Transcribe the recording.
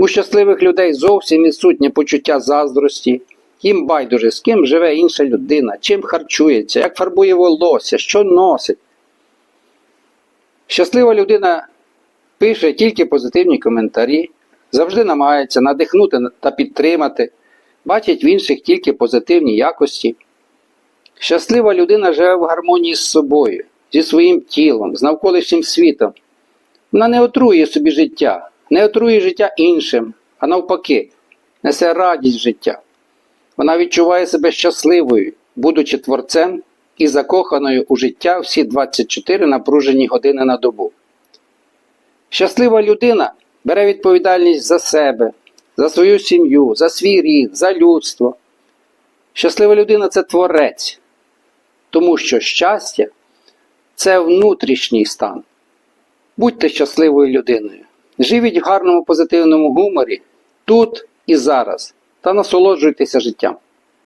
У щасливих людей зовсім відсутнє почуття заздрості. Їм байдуже, з ким живе інша людина, чим харчується, як фарбує волосся, що носить. Щаслива людина пише тільки позитивні коментарі, завжди намагається надихнути та підтримати, бачить в інших тільки позитивні якості. Щаслива людина живе в гармонії з собою, зі своїм тілом, з навколишнім світом. Вона не отрує собі життя, не отрує життя іншим, а навпаки, несе радість життя. Вона відчуває себе щасливою, будучи творцем і закоханою у життя всі 24 напружені години на добу. Щаслива людина бере відповідальність за себе, за свою сім'ю, за свій рід, за людство. Щаслива людина це творець, тому що щастя це внутрішній стан. Будьте щасливою людиною. Живіть в гарному позитивному гуморі тут і зараз та насолоджуйтеся життям.